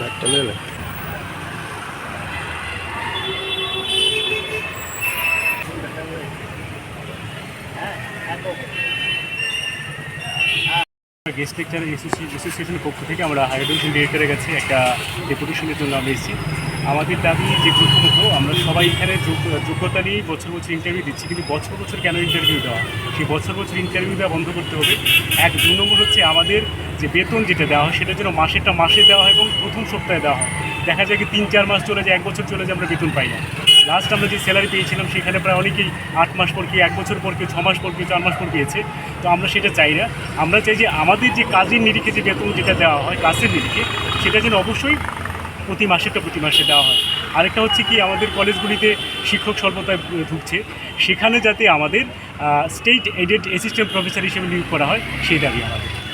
ব্যাগটা নেলে guest lecture অ্যাসোসিয়েশনের পক্ষ থেকে আমরা হাইড্রোজেন ডিরেক্টরের কাছে একটা ডেপুটেশনের জন্য আমি এসেছি। আমাদের দাবি যে প্রথমত আমরা সবাই এখানে যোগ- যোগ্যতা নিয়েই বছর বছর ইন্টারভিউ দিচ্ছি, কিন্তু বছর বছর কেন ইন্টারভিউ দেওয়া? সেই বছর বছর ইন্টারভিউ দেওয়া বন্ধ করতে হবে। এক, দু নম্বর হচ্ছে আমাদের যে বেতন যেটা দেওয়া হয়, সেটা যেন মাসেরটা মাসে দেওয়া হয় এবং প্রথম সপ্তাহে দেওয়া হয়। দেখা যায় কি তিন, চার মাস চলে যায়, এক বছর চলে যায়, আমরা বেতন পাই না। লাস্ট আমরা যে স্যালারি পেয়েছিলাম, সেখানে প্রায় অনেকেই আট মাস পর কি এক বছর পর কেউ, ছ মাস পর কেউ, চার মাস পর পেয়েছে। তো আমরা সেটা চাই না। আমরা চাই যে আমাদের যে কাজের নিরিখে যে বেতন যেটা দেওয়া হয় কাজের নিরিখে, সেটা যেন অবশ্যই প্রতি মাসেরটা প্রতি মাসে দেওয়া হয়। আরেকটা হচ্ছে কি, আমাদের কলেজগুলিতে শিক্ষক স্বল্পতায় ঢুকছে। সেখানে যাতে আমাদের স্টেট এডেড অ্যাসিস্ট্যান্ট প্রফেসর হিসেবে নিয়োগ করা হয়, সেই দাবি আমাদের।